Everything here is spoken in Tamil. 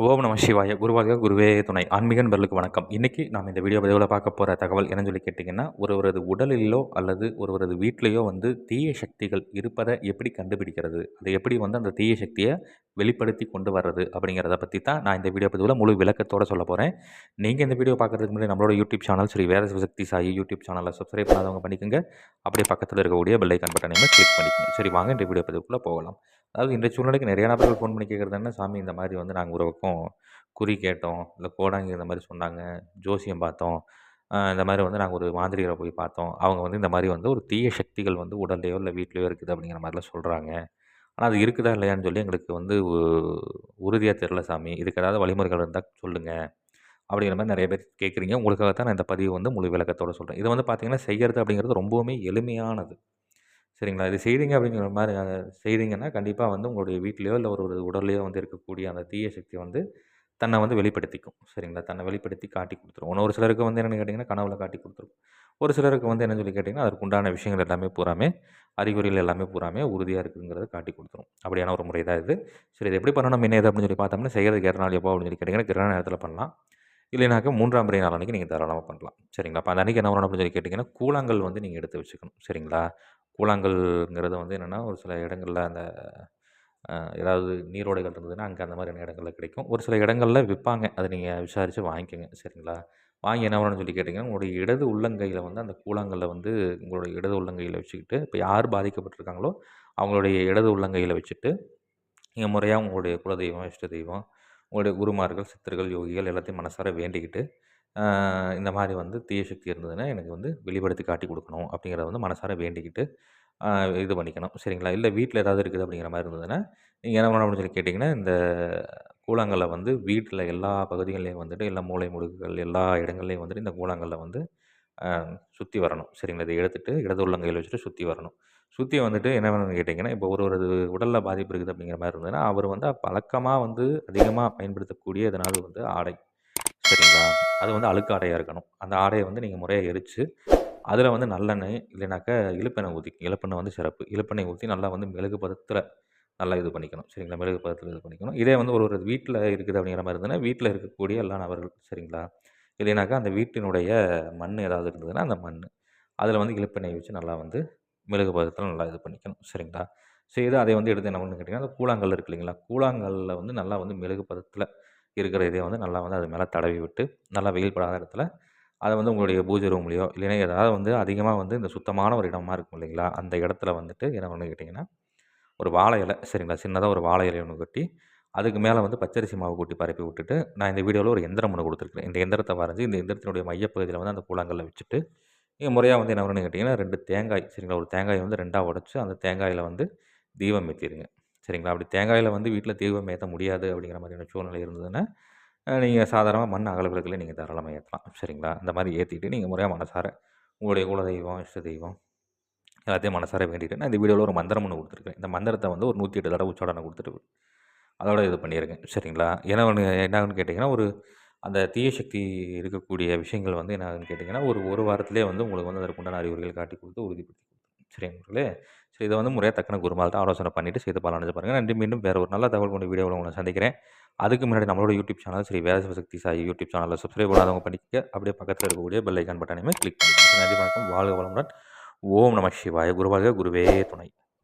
ஓம் நம சிவாய. குருவாக குருவே துணை. ஆன்மீக நண்பர்களுக்கு வணக்கம். இன்றைக்கி நாம் இந்த வீடியோ பதிவில் பார்க்க போகிற தகவல் என்னன்னு சொல்லி கேட்டிங்கன்னா ஒருவரது உடலிலோ அல்லது ஒருவரது வீட்டிலையோ வந்து தீய சக்திகள் இருப்பதை எப்படி கண்டுபிடிக்கிறது? அதை எப்படி வந்து அந்த தீய சக்தியை வெளிப்படுத்தி கொண்டு வர்றது அப்படிங்கிறத பற்றி தான் நான் இந்த வீடியோ பதிவில் முழு விளக்கத்தோடு சொல்ல போகிறேன் நீங்கள் இந்த வீடியோ பார்க்குறதுக்கு முன்னாடி நம்மளோட யூடியூப் சேனல் சரி வேறு சக்தி சாயி யூடியூப் சேனலில் சப்ஸ்கிரைப் பண்ணாதவங்க பண்ணிக்கோங்க. அப்படியே பக்கத்தில் இருக்கக்கூடிய பெல்லைக்கான் பட்டனையுமே கிளிக் பண்ணிக்கோங்க. சரி வாங்க இந்த வீடியோ பதிவுக்குள்ளே போகலாம். அதாவது இந்த சூழ்நிலைக்கு நிறைய நபர்கள் ஃபோன் பண்ணி கேட்குறது என்ன? சாமி இந்த மாதிரி வந்து நாங்கள் ஒரு பக்கம் குறி கேட்டோம். இல்லை கோடாங்கி இந்த மாதிரி சொன்னாங்க. ஜோசியம் பார்த்தோம். இந்த மாதிரி வந்து நாங்கள் ஒரு மாந்திரிகரை போய் பார்த்தோம். அவங்க வந்து இந்த மாதிரி வந்து ஒரு தீய சக்திகள் வந்து உடல்லையோ இல்லை வீட்லேயோ இருக்குது அப்படிங்கிற மாதிரிலாம் சொல்கிறாங்க ஆனால் அது இருக்குதா இல்லையான்னு சொல்லி எங்களுக்கு வந்து உறுதியாக தெரில சாமி. இதுக்கு ஏதாவது வழிமுறைகள் இருந்தால் சொல்லுங்கள் அப்படிங்கிற மாதிரி நிறைய பேர் கேட்குறீங்க. உங்களுக்காக தான் நான் இந்த பதிவு வந்து முழு விளக்கத்தோடு சொல்கிறேன் இது வந்து பார்த்திங்கன்னா செய்கிறது அப்படிங்கிறது ரொம்பவுமே எளிமையானது. சரிங்களா? இது செய்தீங்க அப்படிங்கிற மாதிரி செய்தீங்கன்னா கண்டிப்பாக வந்து உங்களுடைய வீட்லேயோ இல்லை ஒரு ஒரு உடல்லையோ வந்து இருக்கக்கூடிய அந்த தீய சக்தி வந்து தன்னை வந்து வெளிப்படுத்திக்கும். சரிங்களா? தன்னை வெளிப்படுத்தி காட்டி கொடுத்துரும். ஒரு சிலருக்கு வந்து என்னென்னு கேட்டிங்கன்னா கனவுல காட்டி கொடுத்துரும். ஒரு சிலருக்கு வந்து என்ன சொல்லி கேட்டிங்கன்னா அதற்கு உண்டான விஷயங்கள் எல்லாமே பூராமே அறிகுறிகள் எல்லாமே பூராமே உறுதியாக இருக்குங்கிறத காட்டி கொடுத்துரும். அப்படியான ஒரு முறை தான் இது. சரி இது எப்படி பண்ணணும்? என்ன எது அப்படின்னு சொல்லி பார்த்தோம்னா செய்கிறது நாள் எப்போ அப்படின்னு சொல்லி கேட்டிங்கன்னா கிரண நேரத்தில் பண்ணலாம். இல்லைனாக்க மூன்றாம் பிறை நாள் அன்றைக்கி நீங்கள் தாராளமாக பண்ணலாம். சரிங்களா? அப்போ அந்த அன்றைக்கி என்ன பண்ணணும் அப்படின்னு சொல்லி கேட்டிங்கன்னா கூழாங்கல் வந்து நீங்கள் எடுத்து வச்சுக்கணும். சரிங்களா? கூழாங்கல்ங்கிறது வந்து என்னென்னா ஒரு சில இடங்களில் அந்த ஏதாவது நீரோடைகள் இருந்ததுன்னா அங்கே அந்த மாதிரியான இடங்கள்ல கிடைக்கும். ஒரு சில இடங்களில் விற்பாங்க அதை நீங்கள் விசாரித்து வாங்கிக்கோங்க. சரிங்களா? வாங்கி என்ன பண்ணணும்னு சொல்லி கேட்டிங்கன்னா உங்களுடைய இடது உள்ளங்கையில் வந்து அந்த கூழாங்கல்ல வந்து உங்களுடைய இடது உள்ளங்கையில் வச்சுக்கிட்டு இப்போ யார் பாதிக்கப்பட்டிருக்காங்களோ அவங்களுடைய இடது உள்ளங்கையில் வச்சுட்டு நீங்கள் முறையாக உங்களுடைய குலதெய்வம் இஷ்ட தெய்வம் உங்களுடைய குருமார்கள் சித்தர்கள் யோகிகள் எல்லாத்தையும் மனசார வேண்டிக்கிட்டு இந்த மாதிரி வந்து தீய சக்தி இருந்ததுன்னா எனக்கு வந்து வெளிப்படுத்தி காட்டி கொடுக்கணும் அப்படிங்கிறத வந்து மனசார வேண்டிக்கிட்டு இது பண்ணிக்கணும். சரிங்களா? இல்லை வீட்டில் ஏதாவது இருக்குது அப்படிங்கிற மாதிரி இருந்ததுன்னா நீங்கள் என்ன பண்ணணும் அப்படின்னு சொல்லி கேட்டிங்கன்னா இந்த கூழாங்கல்லை வந்து வீட்டில் எல்லா பகுதிகள்லேயும் வந்துட்டு எல்லா மூளை முடுக்குகள் எல்லா இடங்கள்லையும் வந்துட்டு இந்த கூழாங்கல்லை வந்து சுற்றி வரணும். சரிங்களா? இதை எடுத்துகிட்டு இடது உள்ளங்கையில் வச்சுட்டு சுற்றி வரணும். சுற்றி வந்துட்டு என்ன வேணும்னு கேட்டிங்கன்னா இப்போ ஒரு ஒரு உடலில் பாதிப்பு இருக்குது அப்படிங்கிற மாதிரி இருந்ததுன்னா அவர் வந்து பழக்கமாக வந்து அதிகமாக பயன்படுத்தக்கூடிய இதனால் வந்து ஆடை. சரிங்களா? அது வந்து அழுக்கு ஆடையாக இருக்கணும். அந்த ஆடையை வந்து நீங்கள் முறையாக எரித்து அதில் வந்து நல்லெண்ணெய் இல்லைனாக்கா இழுப்பெண்ணெய் ஊற்றி இழுப்பெண்ணெய் வந்து சிறப்பு இழுப்பெண்ணெய் ஊற்றி நல்லா வந்து மிளகு பதத்தில் நல்லா இது பண்ணிக்கணும். சரிங்களா? மிளகு பதத்தில் இது பண்ணிக்கணும். இதே வந்து ஒரு ஒரு வீட்டில் இருக்குது அப்படிங்கிற மாதிரி இருந்ததுன்னா வீட்டில் இருக்கக்கூடிய எல்லா நபர்கள் சரிங்களா? இல்லைனாக்கா அந்த வீட்டினுடைய மண் ஏதாவது இருந்ததுன்னா அந்த மண் அதில் வந்து இழுப்பெண்ணெய் வச்சு நல்லா வந்து மிளகு பதத்தில் நல்லா இது பண்ணிக்கணும். சரிங்களா? செய்து அதை வந்து எடுத்து என்ன பண்ணு கேட்டிங்கன்னா அந்த கூழாங்கல் இருக்கு இல்லைங்களா? கூழாங்கல்லில் வந்து நல்லா வந்து மிளகு பதத்தில் இருக்கிற இதை வந்து நல்லா வந்து அது மேலே தடவி விட்டு நல்லா வெயில் படாத இடத்துல அதை வந்து உங்களுடைய பூஜை ரூம்லேயோ இல்லைன்னா ஏதாவது வந்து அதிகமாக வந்து இந்த சுத்தமான ஒரு இடமா இருக்கும் இல்லைங்களா? அந்த இடத்துல வந்துட்டு என்ன பண்ணு கேட்டிங்கன்னா ஒரு வாழை இலை சரிங்களா? சின்னதாக ஒரு வாழை இலை ஒன்று கட்டி அதுக்கு மேலே வந்து பச்சரிசி மாவு கூட்டி பரப்பி விட்டுட்டு நான் இந்த வீடியோவில் ஒரு எந்திரம் ஒன்று கொடுத்துருக்கேன் இந்த எந்திரத்தை வரைஞ்சி இந்த எந்திரத்தினுடைய மையப்பகுதியில் வந்து அந்த கூழாங்கல்ல வச்சுட்டு நீங்கள் முறையாக வந்து என்ன பண்ணு கேட்டிங்கன்னா ரெண்டு தேங்காய் சரிங்களா? ஒரு தேங்காயை வந்து ரெண்டாக உடச்சி அந்த தேங்காயில் வந்து தீபம் ஏற்றிடுங்க சரிங்களா? அப்படி தேங்காயில் வந்து வீட்டில் தீபம் ஏற்ற முடியாது அப்படிங்கிற மாதிரியான சூழ்நிலை இருந்ததுன்னா நீங்கள் சாதாரணமாக மண் அகல விளக்கில் நீங்கள் தாராளமாக ஏற்றலாம் சரிங்களா? இந்த மாதிரி ஏற்றிட்டு நீங்கள் முறையாக மனசார உங்களுடைய குலதெய்வம் இஷ்ட தெய்வம் எல்லாத்தையும் மனசார வேண்டிட்டு நான் இந்த வீடியோவில் ஒரு மந்திரம் ஒன்று கொடுத்துருக்கேன். இந்த மந்திரத்தை வந்து ஒரு நூற்றி எட்டு தடவை உச்சாடனை கொடுத்துட்டு அதோட இது பண்ணியிருக்கேன் சரிங்களா? ஏன்னா ஒன்று என்னான்னு கேட்டிங்கன்னா ஒரு அந்த தீய சக்தி இருக்கக்கூடிய விஷயங்கள் வந்து என்ன கேட்டிங்கன்னா ஒரு ஒரு வாரத்திலே வந்து உங்களுக்கு வந்து அதற்குண்டான அறிவுரைகள் காட்டி கொடுத்து உறுதிப்படுத்தி சரிங்களே ஸோ இதை வந்து முறையாக தக்கன குருமால் தான் ஆலோசனை பண்ணிவிட்டு செய்து பலனடைஞ்சு பாருங்கள் நன்றி மீண்டும் வேறு ஒரு நல்ல தகவல் கொண்ட வீடியோவில் உங்களை சந்திக்கிறேன். அதுக்கு முன்னாடி நம்மளோட YouTube channel Sri Veda Shakti Sai YouTube சேனலில் சப்ஸ்கிரைப் பண்ணாதவங்க பண்ணிக்க அப்படியே பக்கத்தில் இருக்கக்கூடிய பெல் ஐக்கான் பட்டனையுமே கிளிக் பண்ணிக்கோங்க. நன்றி வணக்கம். வாழ்க வளமுடன். ஓம் நம சிவாய. குருவாழ்க குருவே. துணை.